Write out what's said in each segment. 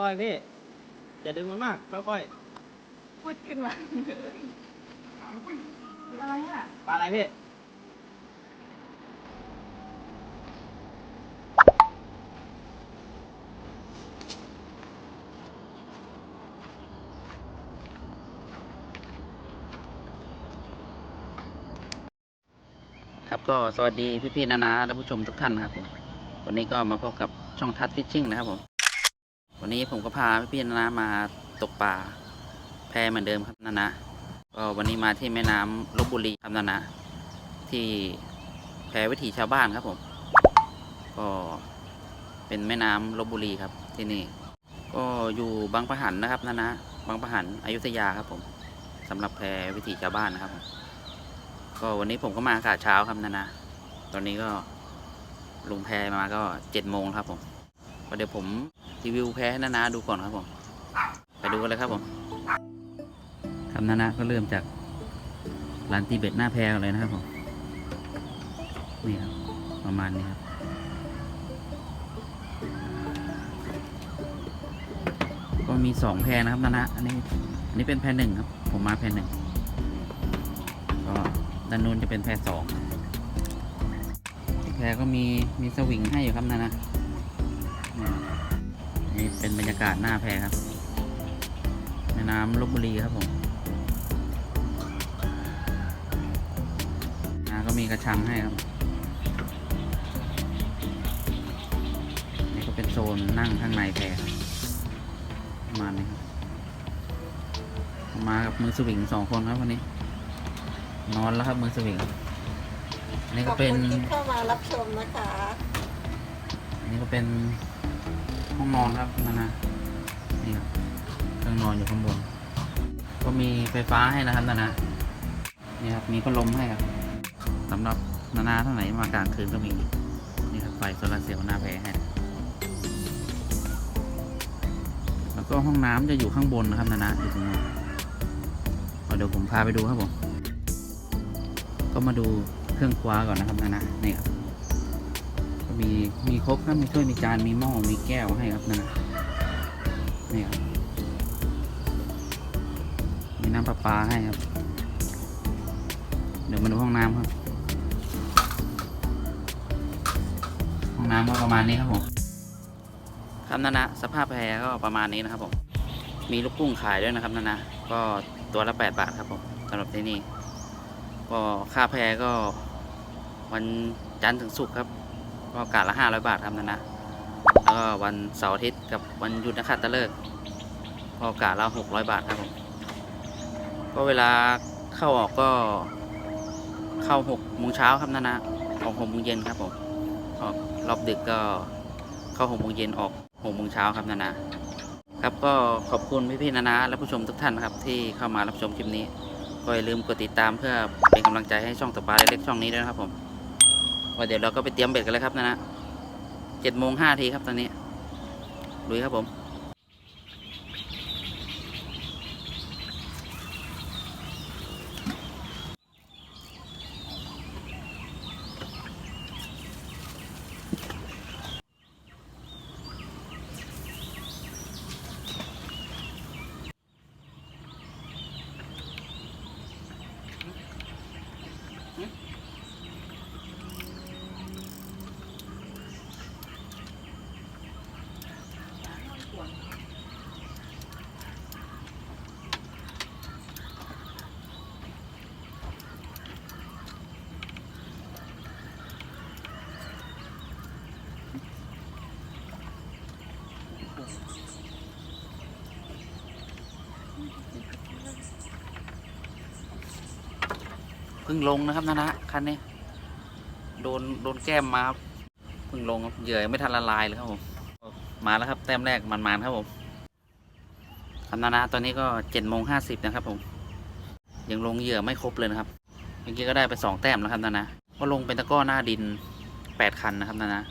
ค่อยๆพี่อย่าดึงมันมากค่อยพูดขึ้นมาอะไรอะๆปลาอะไรพี่ครับก็สวัสดีพี่ๆนานาและผู้ชมทุกท่านนะครับผมวันนี้ก็มาพบกับช่องทัดฟิชชิ่งนะครับผม วันนี้ผมก็พาพี่นานามาตกปลาแพเหมือนเดิมครับนานาก็วันนี้มาที่แม่น้ำลบบุรีครับนานาที่แพวิถีชาวบ้านครับผม ก็เป็นแม่น้ำลบบุรีครับที่นี่ ก็อยู่บางปะหันนะครับนานาบางปะหันอยุธยาครับผมสำหรับแพวิถีชาวบ้านนะครับผมก็วันนี้ผมก็มาอากาศเช้าครับนานาตอนนี้ก็ลงแพมาก็เจ็ดโมงครับผมก็เดี๋ยวผม รีวิวแพให้นานาดูก่อนครับผม ไปดูกันเลยครับผม ครับนานาก็เริ่มจากร้านตีเบ็ดหน้าแพกันเลยนะครับผม นี่ครับ ประมาณนี้ครับก็มีสองแพรนะครับนานาอันนี้อันนี้เป็นแพรหนึ่งครับ ผมมาแพรหนึ่งก็ด้านนู้นจะเป็นแพรสองแพรก็มีมีสวิงให้อยู่ครับนะนะ เป็นบรรยากาศหน้าแพรครับแม่น้ำลบบุรีครับผมนะก็มีกระชังให้ครับ นี่ก็เป็นโซนนั่งข้างในแพรครับประมาณนี้ครับมากับมือสวิงสองคนครับวันนี้ นอนแล้วครับมือสวิงอันนี้ขก็อบเป็นคุณที่เข้ามารับชมนะคะ อันนี้ก็เป็น ห้องนอนครับนะนะนี่ครับเครื่องนอนอยู่ข้างบน ก็มีไฟฟ้าให้นะครับนะนะนี่ครับมีพัดลมให้ครับสำหรับนานาท่านไหนมากลางคืนก็มีนี่ครับไฟโซลาร์เซลล์หน้าแพรให้แล้วก็ห้องน้ำจะอยู่ข้างบนนะครับนานาอยู่ตรงนู้เดี๋ยวผมพาไปดูครับผมก็มาดูเครื่องครัวก่อนนะครับนะนะนี่ครับ มีมีครบครับมีถ้วยมีจานมีหม้อมีแก้วให้ครับนะนะนี่ครับมีน้ำประปาให้ครับ เดี๋ยวมาดูห้องน้ำครับ ห้องน้ำก็ประมาณนี้ครับผมครับนะนะสภาพแพรก็ประมาณนี้นะครับผมมีลูกกุ้งขายด้วยนะครับนะนะก็ตัวละ 8 บาทครับผมสำหรับที่นี่ก็ค่าแพรก็วันจันทร์ถึงศุกร์ครับ ก็กะละห้าร้อยบาทครับนะนะแล้วก็วันเสาร์อาทิตย์กับวันหยุดนักขัตฤกษ์ก็กะละหกร้อยบาทครับผมก็เวลาเข้าออกก็เข้าหกโมงเช้าครับนะนะออกหกโมงเย็นครับผมออกรอบดึกก็เข้าหกโมงเย็นออกหกโมงเช้าครับนะนะครับก็ขอบคุณพี่ๆนานาและผู้ชมทุกท่านนะครับที่เข้ามารับชมคลิปนี้ ก็อย่าลืมกดติดตามเพื่อเป็นกำลังใจให้ช่องตกปลาเล็กๆช่องนี้ด้วยนะครับผม ว่าเดี๋ยวเราก็ไปเตรียมเบ็ดกันเลยครับนะนะเจ็ดโมงห้าทีครับตอนนี้ลุยครับผม พิ่งลงนะครับนะนะคันนี้ โดนโดนแก้มมาพิ่งลงเหยื่อไม่ทันละลายเลยครับผมมาแล้วครับแต้มแรกมันๆครับผมครับนะนะตอนนี้ก็เจ็ดโมงห้าสิบนะครับผม ยังลงเหยื่อไม่ครบเลยนะครับเมื่อกี้ก็ได้ไปสองแต้มแล้วครับนะนะก็ลงเป็นตะก้อหน้าดินแปดคันนะครับนะนะ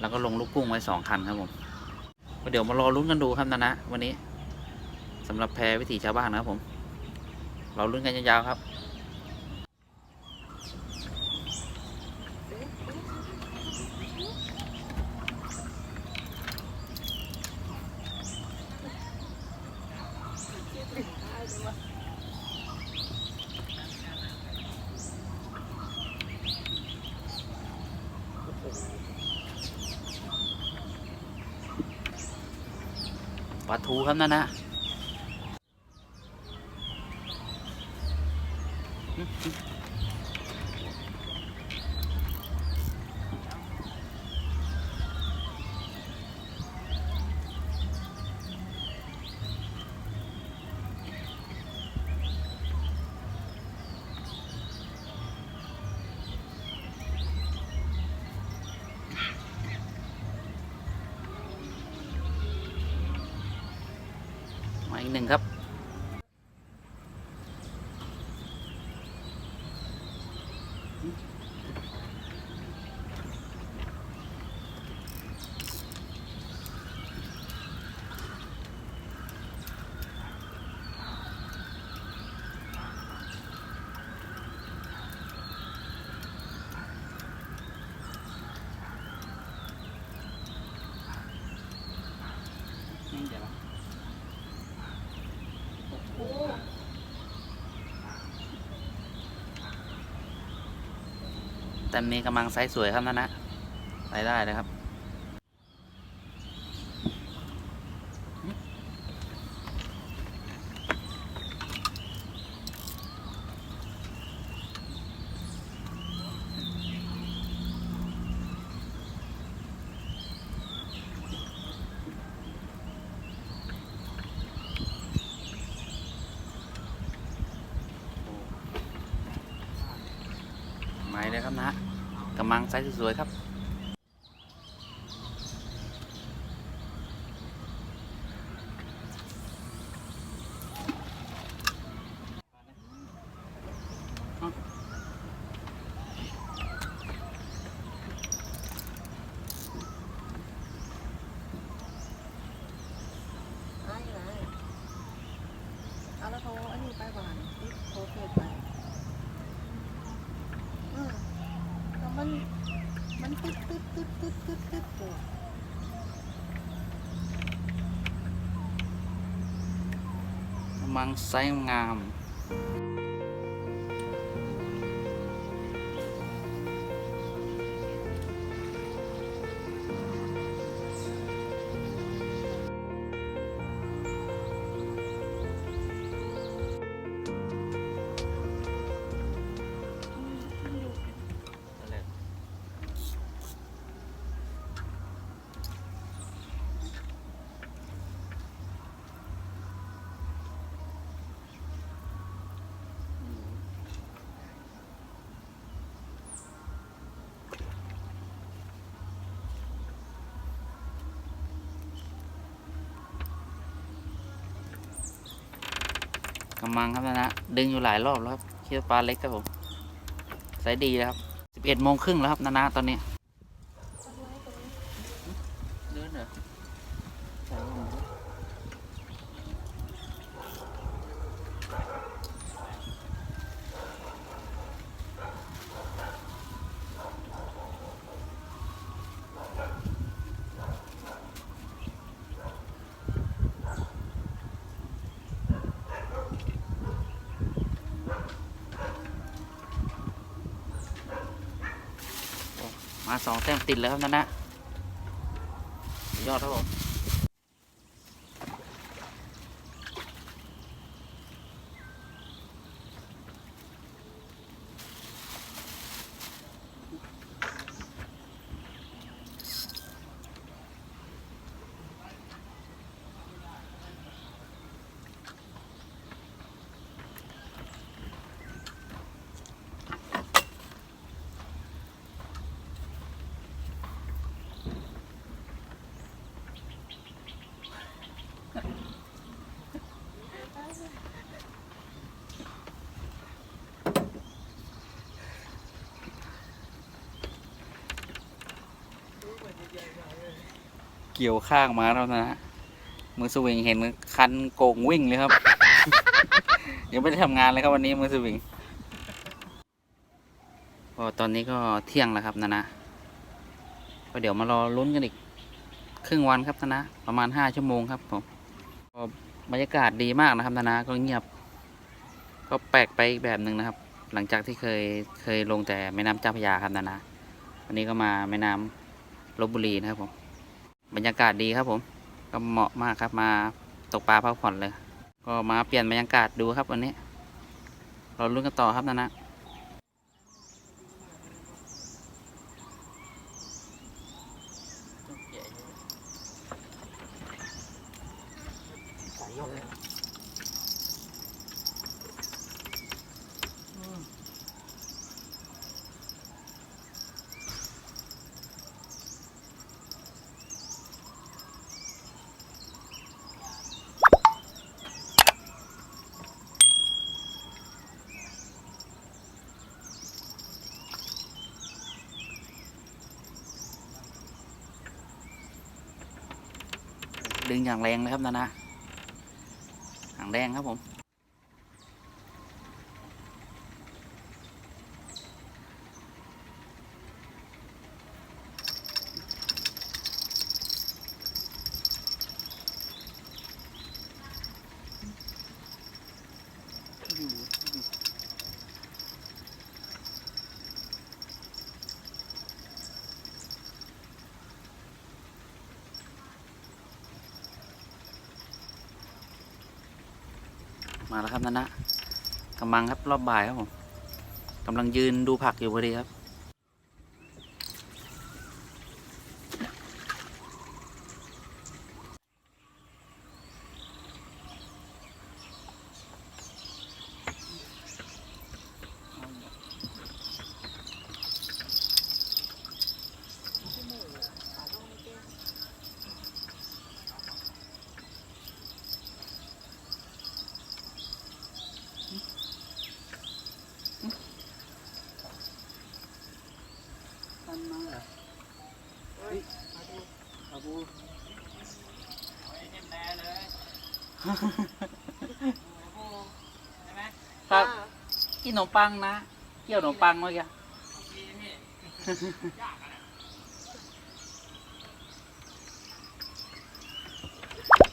แล้วก็ลงลูกกุ้งไว้สองคันครับผมเดี๋ยวมารอลุ้นกันดูครับนะนะวันนี้สำหรับแพรวิถีชาวบ้านนะครับผม เราลุ้นกันยาวๆครับ ปลาทูครับนั่ แต่มีกำลังไซส์สวยครับนั่นนะไปได้เลยครับ ไม้เลยครับนะ มังไซส์สวยๆครับ ไอ้ไหนเอาแล้วโทรอันนี้ไปก่อนที่โทรเกิดไปอืมแล้วมัน มันตึ๊ดตึ๊ด ตึ๊ดตึ๊ดตัวมังไซงาม กำลังครับนะนะดึงอยู่หลายรอบแล้วครับคิดว่าปลาเล็กครับผมใส่ดีแล้วครับสิบเอ็ดโมงครึ่งแล้วครับนานาตอนนี้เดินเหรอใส่ลงไปมาสองแติดแล้วครับนั่นนะยอดครับผม เกี่ยวข้างมาแล้วนะฮะมือสวิงเห็นคันโกงวิ่งเลยครับยังไม่ได้ทำงานเลยครับวันนี้มือสวิงก็ตอนนี้ก็เที่ยงแล้วครับนะนะก็เดี๋ยวมารอลุ้นกันอีกครึ่งวันครับนะนะประมาณห้าชั่วโมงครับผมก็บรรยากาศดีมากนะครับนะนะก็เงียบ ก็แปลกไปอีกแบบหนึ่งนะครับ หลังจากที่เคยเคยลงแต่แม่น้ำเจ้าพระยาครับนะนะวันนี้ก็มาแม่น้ำลบบุรีนะครับผม บรรยากาศดีครับผม ก็เหมาะมากครับมาตกปลาพักผ่อนเลย ก็มาเปลี่ยนบรรยากาศดูครับวันนี้ เราลุ้นกันต่อครับนะนะ ดึงอย่างแรงเลยครับนะนะหางแดงครับผม มาแล้วครับนันนะกำลังครับรอบบ่ายครับผมกำลังยืนดูผักอยู่พอดีครับันมาเหรอเฮ้ยมาดูอาบูครับกินขนมปังนะเกี่ยวขนมปังเมื่อกี้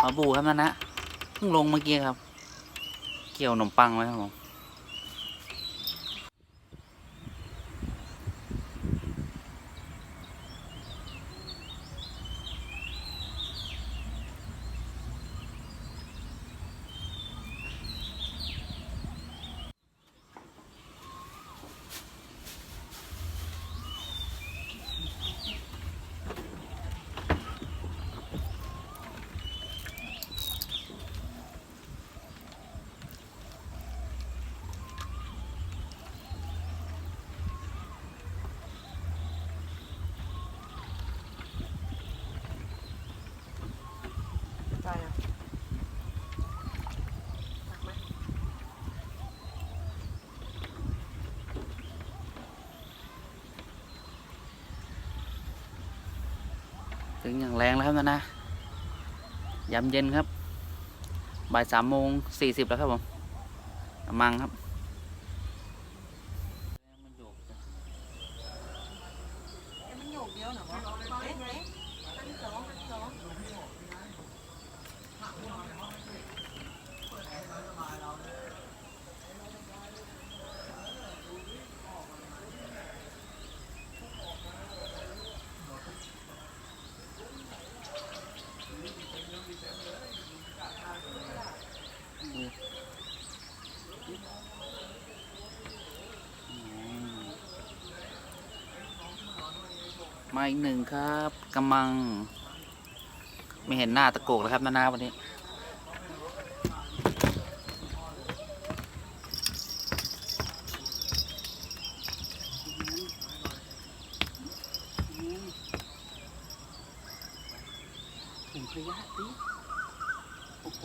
ขอบูครับนันนะเพิ่งลงเมื่อกี้ครับ เกี่ยวขนมปังไว้ครับผม ถึงอย่างแรงแล้วครับนะนะยามเย็นครับ บ่ายสามโมงสี่สิบแล้วครับผมกำลังครับ เอ้ยมันโยกเดียวเหรอวะเอ๊ะเอ๊ะอันที่สองอันที่สอง มาอีกหนึ่งครับกำมัง ไม่เห็นหน้าตะโกกแล้วครับนานาวันนี้ ถุงขยะดิโอ้โห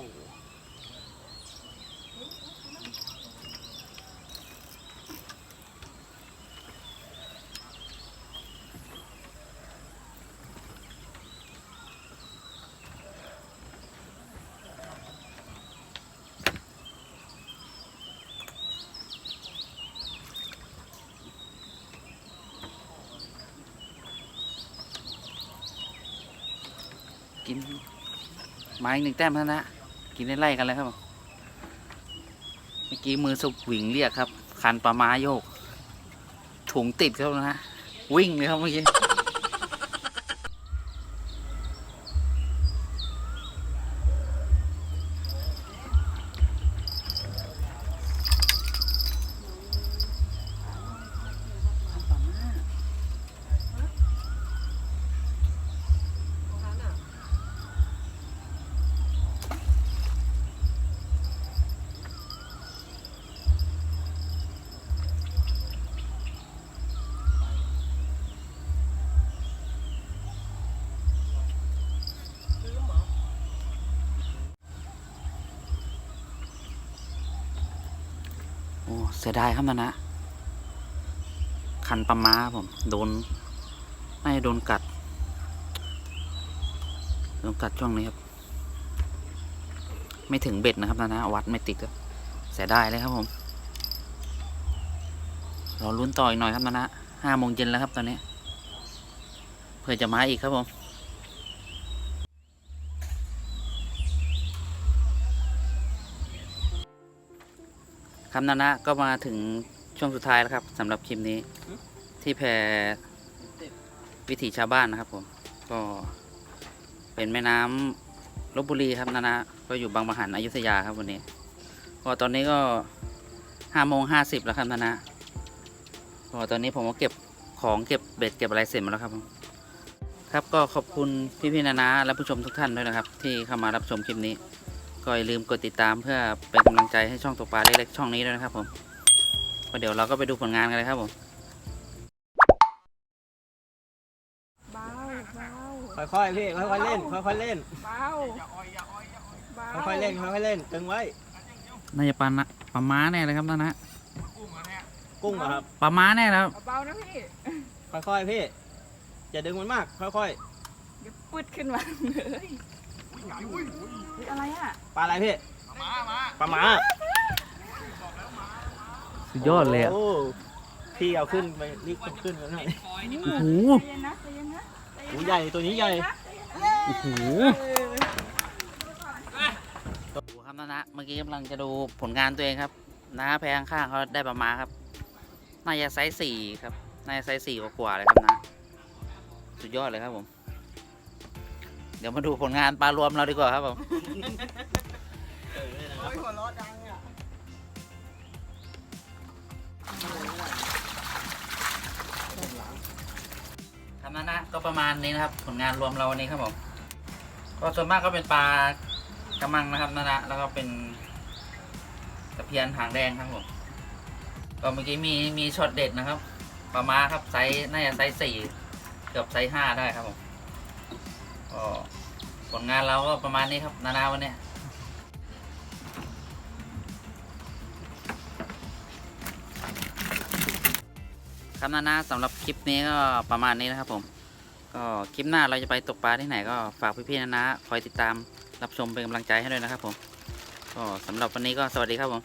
กินมาอีกหนึ่งแต้มแล้วนะ กินได้ไล่กันเลยครับ เมื่อกี้มือสุกหวิงเรียกครับ คันปลาม้าโยกถุงติดครับนะ วิ่งเลยครับเมื่อกี้ เสียดายครับนานะ คันปลาม้าผม โดนน่โดนกัด โดนกัดช่วงนี้ครับ ไม่ถึงเบ็ดนะครับนานะ วัดไม่ติดครับเสียดายเลยครับผมรอลุ้นต่ออีกหน่อยครับนานะห้าโมงเย็นแล้วครับตอนนี้ เพื่อจะมาอีกครับผม ครับนานะก็มาถึงช่วงสุดท้ายแล้วครับสำหรับคลิปนี้ ที่แพรวิถีชาวบ้านนะครับ ผม ก็เป็นแม่น้ำลบบุรีครับนานะก็อยู่บางปะหันอยุธยาครับวันนี้ ก็ตอนนี้ก็ห้าโมงห้าสิบแล้วครับนานะก็ตอนนี้ผมก็เก็บของเก็บเบ็ดเก็บอะไรเสร็จหมดแล้วครับผมครับก็ขอบคุณพี่ๆนานะและผู้ชมทุกท่านด้วยนะครับ ที่เข้ามารับชมคลิปนี้ ก็อย่าลืมกดติดตามเพื่อเป็นกำลังใจให้ช่องตกปลาเล็กๆช่องนี้ด้วยนะครับผมก็เดี๋ยวเราก็ไปดูผลงานกันเลยครับผมเบาเบาค่อยๆพี่ค่อยๆเล่นค่อยๆเล่นเบาเบาค่อยๆเล่นค่อยๆเล่นตึงไว้น่าจะปลานะปลาม้าแน่เลยครับนานะกุ้งเหรอครับปลาม้าแน่แล้วเบาๆนะพี่ค่อยๆพี่อย่าดึงมันมาก ค่อยเดี๋ยวปึ๊ดขึ้นมาเลย อุ๊ยอะไรอะๆปลาอะไรพี่ปลาหมาสุดยอดเลยอะโอ้พี่เอาขึ้นไปรีบเอาขึ้นไปหน่อยโอ้โหใจเย็นนะใจเย็นนะใจเย็นโอ้ใหญ่ตัวนี้ใหญ่โอ้โหเออดูครับนานะเมื่อกี้กำลังจะดูผลงานตัวเองครับนาแพงข้างๆเขาได้ปลาม้าครับน่าจะไซส์สี่ครับน่าจะไซส์สี่กว่าๆเลยครับนะ สุดยอดเลยครับผม เดี๋ยวมาดูผลงานปลารวมเราดีกว่าครับผมโอ้ยหัวเราะดังอะครับนนะก็ประมาณนี้นะครับ ผลงานรวมเราวันนี้ครับผมก็ส่วนมากก็เป็นปลากระมังนะครับนะนะแล้วก็เป็นตะเพียนหางแดงครับผมก็เมื่อกี้มีมีช็อตเด็ดนะครับปลาม้าครับไซส์น่าจะไซส์สี่เกือบไซส์ห้าได้ครับผม ก็ผลงานเราก็ประมาณนี้ครับ นานาวันเนี้ยครับนานาสำหรับคลิปนี้ก็ประมาณนี้นะครับผม ก็คลิปหน้าเราจะไปตกปลาที่ไหนก็ฝากพี่ๆนะนะคอยติดตามรับชมเป็นกำลังใจให้ด้วยนะครับผมก็สำหรับวันนี้ก็สวัสดีครับผม